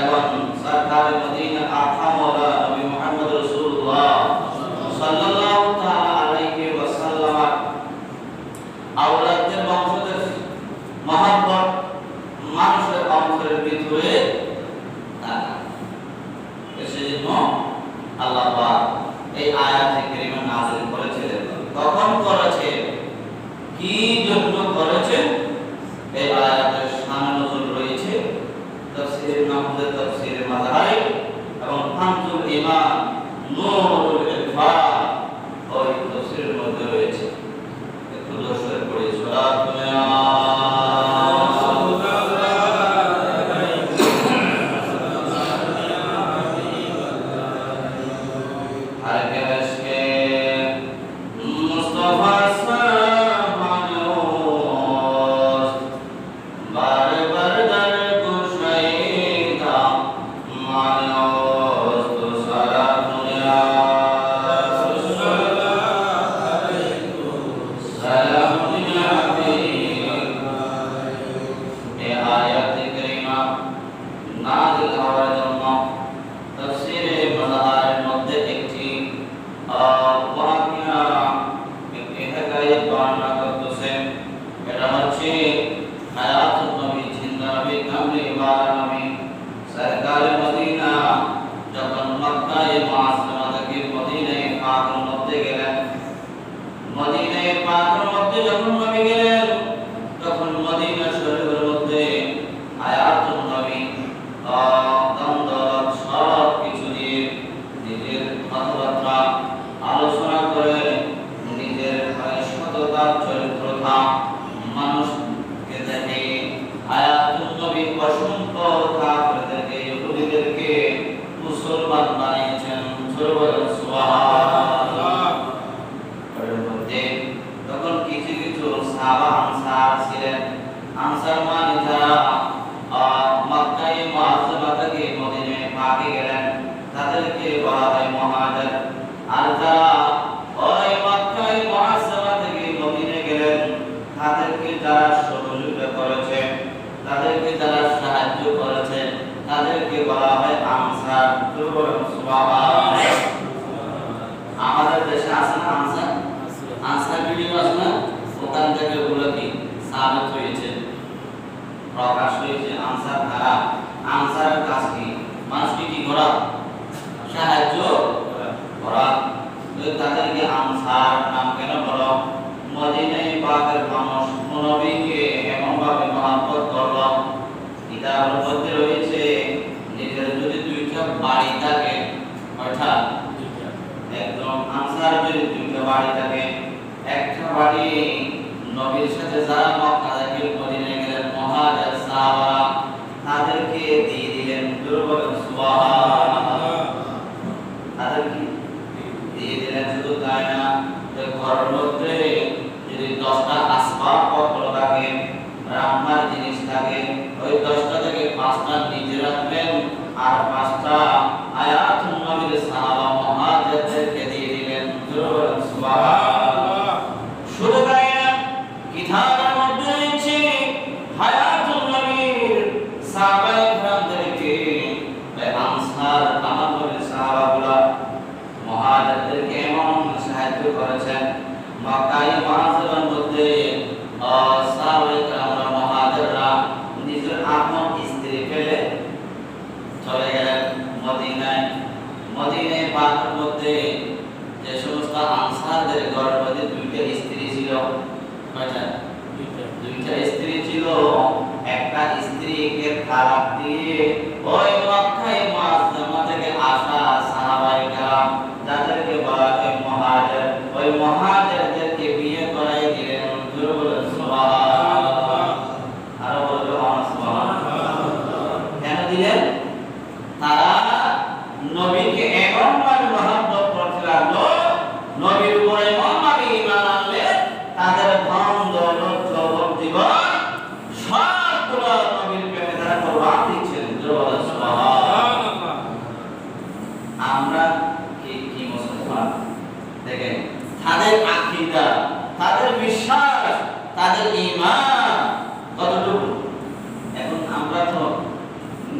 এবং সরকার মদিনা আখা মৌলা নবী মোহাম্মদ রসুল্লাহ সাল্লাল্লাহু তাআলা আলাইহি ওয়াসাল্লাম আওলাদের বংশধর, মহব্বত মানুষের অন্তরের ভিতরে এসে জন্য আল্লাহ সাহাবা আনসার ছিলেন। আনসার মানে যারা সাবিত হয়েছে। প্রকাশ হয়েছে আনসার দ্বারা আনসারের কাজ কি? মানুষকে কি করা সাহায্য করা। তাদেরকে আনসার নাম কেন বলো? মদিনায় পাকের মানুষ নবীকে এমনভাবে মহাব্বত করল। কিতাবের মধ্যে রয়েছে, নিজের যদি দুইটা বাড়ি থাকে, অর্থাৎ একদম আনসার যদি দুইটা বাড়ি থাকে, একটা বাড়ি নবীর সাথে যারা মক্কা থেকে মদিনায় গেলেন মহাজ সাহাবা মদিনের পাকের মধ্যে যে সমস্ত আনসারদের ঘরের মধ্যে দুইটা স্ত্রী ছিল কয়টা? দুইটা। স্ত্রী ছিল একটা স্ত্রীকে তালাক দিয়ে ওই মক্কায় মুআজ্জামা থেকে আসা সাহাবায়ে کرام যাদেরকে বলা হয় মুহাজির। ওই মুহাজিরদেরকে বিয়ে করাই দিলেন জোরে বলেন সুবহানাল্লাহ। আর বলবে সুবহানাল্লাহ। কেন দিলেন? তারা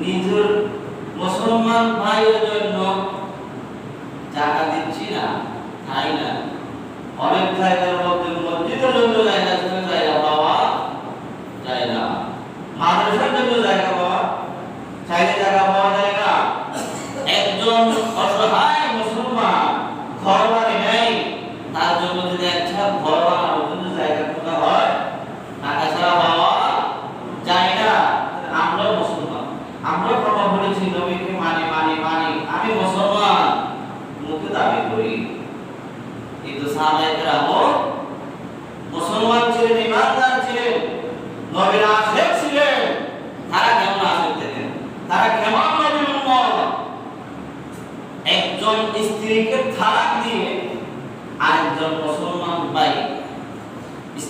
নিজের মুসলমান ভাইয়ের জন্য টাকা দিচ্ছি না তাই না? অনেক জায়গায়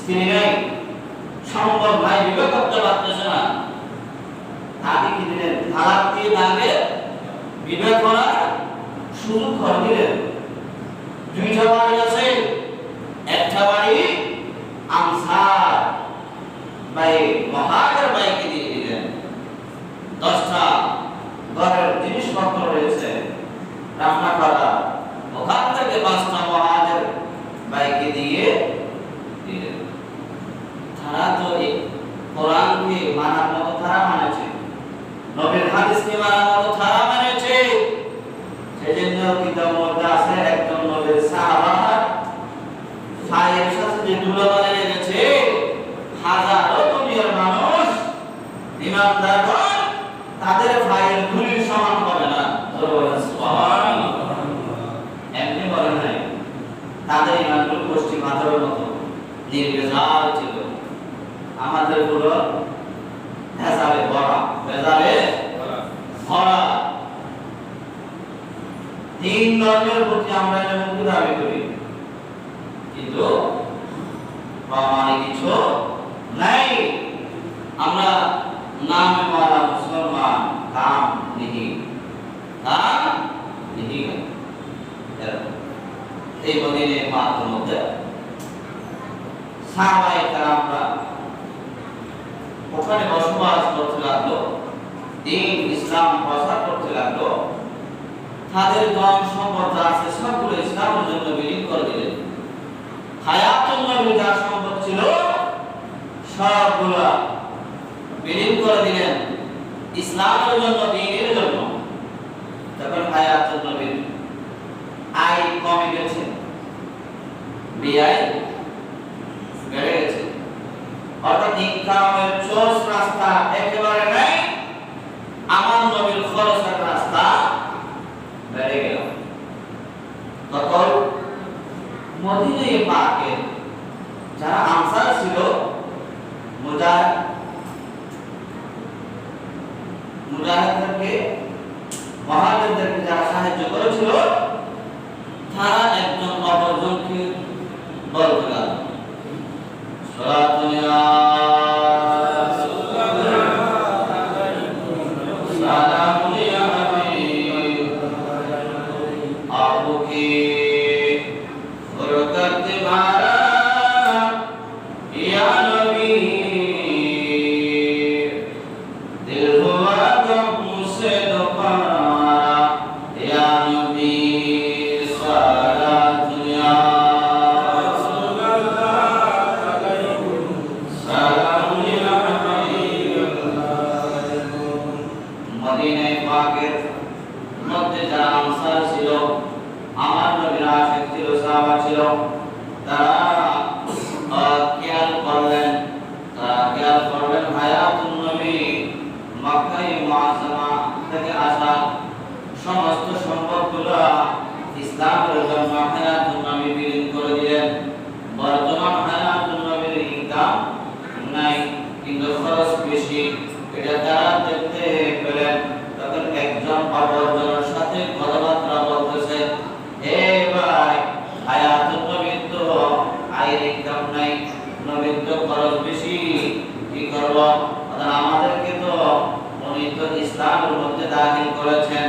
স্ত্রী নাই। সম্ভব ভাই বিবেক করতে পারতেছে না। তাকে কি দিলেন? তালাক দিয়ে তাকে বিবাহ করার সুযোগ করে দিলেন। দুইটা বাড়ি আছে। একটা বাড়ি আনসার ভাই মহাজের ভাইকে দিয়ে দিলেন দশটা ঘরের জিনিসপত্র রয়েছে রান্না করা ওখান থেকে পাঁচটা মহাজের ভাইকে দিয়ে দিলেন তারা তো এই কোরআনকে মানার মতো তারা মানেছে। নবীর হাদিসকে মানার মতো তারা মানেছে। সেজন্য কিতাব মধ্যে একজন নবীর সাহাবা ফায়ের সাথে যে দুলাবালে লেগেছে হাজারো দুনিয়ার মানুষ ইমানদারগণ তাদের ফায়ের ধুলির সমান হবে না। এমনি বলেন নাই। তাদের ইমানগুলো গোষ্ঠী পাথরের মতো নির্বেজাল ছিল। আমাদেরগুলো ভেজালে ভরা। ভেজালে ভরা। তিন ধর্মের প্রতি আমরা এটা মুক্তি দাবি করি কিন্তু প্রমাণে কিছু নাই। আমরা নামে মারা মুসলমান কাম নিহি। কাম নিহি। এই মদিনে মাত্র মধ্যে সাহাবায়ে কেরামরা ওখানে বসবাস করতে লাগল। দিন, ইসলাম প্রচার করতে লাগল। তাদের ধন, সম্পদ যা আছে সবগুলো ইসলামের জন্য বিলীন করে দিলেন। হায়াতুল নবী যা সম্পদ ছিল, সবগুলো বিলীন করে দিলেন। ইসলামের জন্য, দিনের জন্য। তখন হায়াতুল নবীর আয় কমে গেছে। ব্যয় বেড়ে গেছে অর্থাৎ ইনকামের সোর্স রাস্তা একেবারে নাই আমার নবীর খরচের রাস্তা বেড়ে গেল তখন মদিনে পাকে যারা আনসার ছিল মুজাহিদ মুজাহিদদেরকে মহাজনদেরকে যারা সাহায্য করেছিল। তারা একজন অপরজনকে বলতে লাগল মক্কায় মুআজ্জমা থেকে আসা কথাবার্তা বলতেছে, হে ভাই, হায়াতুন নবীর তো আয়ের ইনকাম নাই তো খরচ বেশি, কি করব? কিন্তু ইসলামের মধ্যে দাখিল করেছেন।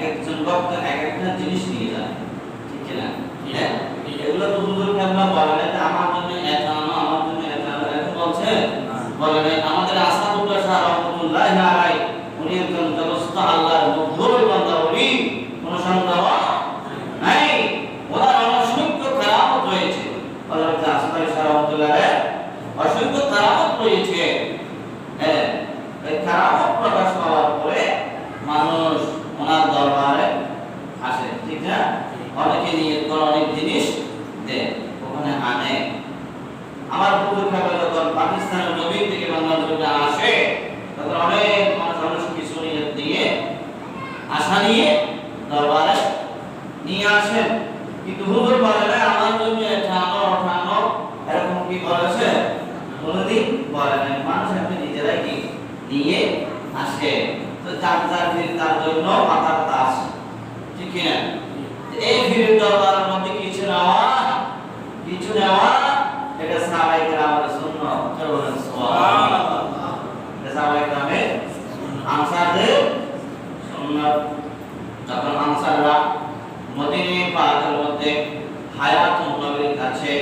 এক একজন বক্তা এক একটা জিনিস নিয়ে যায়। ঠিক না হ্যাঁ? এগুলো তো হুজুর কাবলা বলে না আমার জন্য আনো আমার জন্য আনো এরকম বলছে বলে আমাদের আসাদুল্লাহ শাহ রহমতুল্লাহ আলাই উনি একজন জগস্ত আল্লাহর মধুর বান্দা উনি কোন সন্দেহ নাই ওনার অসংখ্য কারামত রয়েছে হযরত আসাদুল্লাহ শাহ রহমতুল্লাহ অসংখ্য কারামত রয়েছে হ্যাঁ এই কারামত প্রকাশ পাওয়ার পরে মানুষ ওনার দরবারে আসে ঠিক না অনেকে নিয়ে করে অনেক জিনিস দেয় ওখানে আনে আমার পুরো খাবার যখন পাকিস্তানের জমিন থেকে বাংলাদেশে আসে তখন অনেক মানুষ অনেক কিছু নিয়ে দিয়ে আশা নিয়ে দরবারে নিয়ে আসেন কিন্তু হুজুর বলে না আমার জন্য এটা আনো ওটা আনো এরকম কি বলেছে কোনোদিন বলে নাই মানুষ আপনি নিজেরাই কি নিয়ে আসে। তো যার যার ভিড়, তার জন্য মাথার তাস ঠিক কি না এই ভিড়ের দরবারের মধ্যে কিছু নেওয়া কিছু নেওয়া, এটা সাহাবাই সুবহানাল্লাহ। এটা সাহাবাই কেরামের আনসারদের সুন্নাত যখন আনসাররা মদিনে পাকের মধ্যে হায়াতুন নবীর কাছে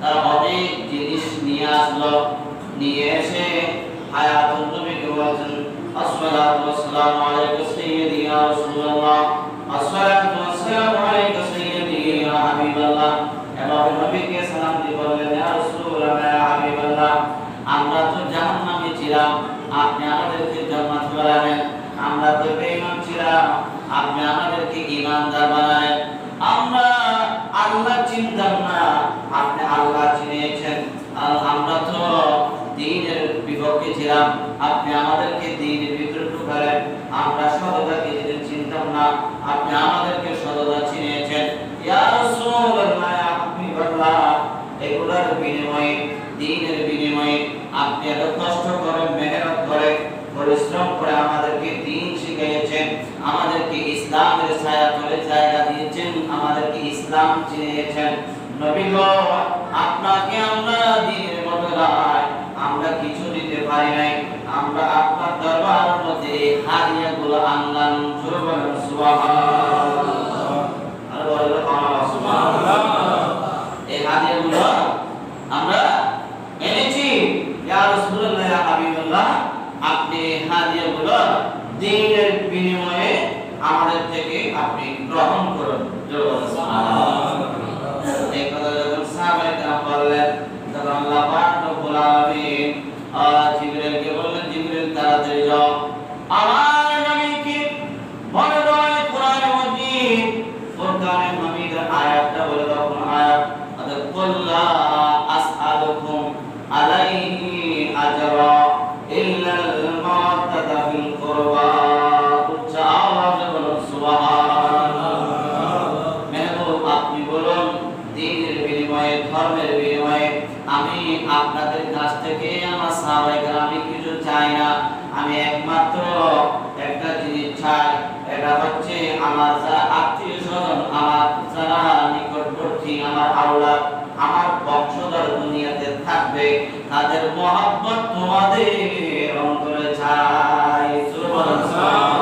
তারা অনেক জিনিস নিয়ে আসলো, নিয়ে এসে হায়াতুন নবীকে বলছেন, আসসালাতু ওয়াসসালামু আলাইকা সাইয়্যিদি ইয়া রাসূলুল্লাহ। আসসালাতু ওয়াসসালামু আলাইকা সাইয়্যিদি ইয়া হাবিবাল্লাহ। এবং নবীকে সালাম দিয়ে বললেন, ইয়া রাসূলুল্লাহ, ইয়া হাবিবাল্লাহ, আমরা তো জাহান্নামে ছিলাম, আপনি আমাদেরকে জান্নাত বানালেন। আমরা তো বেঈমান ছিলাম, আপনি আমাদেরকে ঈমানদার বানালেন। আমরা আল্লাহ চিনতাম না, আপনি আল্লাহ চিনিয়েছেন। আমরা ছিলাম আপনি আমাদেরকে দ্বীনের ভিতরে ঢুকালেন আমরা সততাকে যেদিন চিনতাম না, আপনি আমাদেরকে সততা চিনিয়েছেন। ইয়া রাসূলুল্লাহ ইয়া হাবিবাল্লাহ এগুলার বিনিময়ে দ্বীনের বিনিময়ে আপনি এত কষ্ট করে, মেহনত করে, পরিশ্রম করে আমাদেরকে দিন শিখিয়েছেন, আমাদেরকে ইসলামের ছায়া তলে জায়গা দিয়েছেন, আমাদেরকে ইসলাম চিনিয়েছেন। নবী আপনাদের কাছ থেকে আমার সাহাবায়ে আমি কিছু চাই না। আমি একমাত্র একটা জিনিস চাই, এটা হচ্ছে আমার যারা আত্মীয় স্বজন, আমার যারা নিকটবর্তী, আমার আওলাদ, আমার বংশধর দুনিয়াতে থাকবে, তাদের মহব্বত তোমাদের অন্তরে চাই। সুবহানাল্লাহ।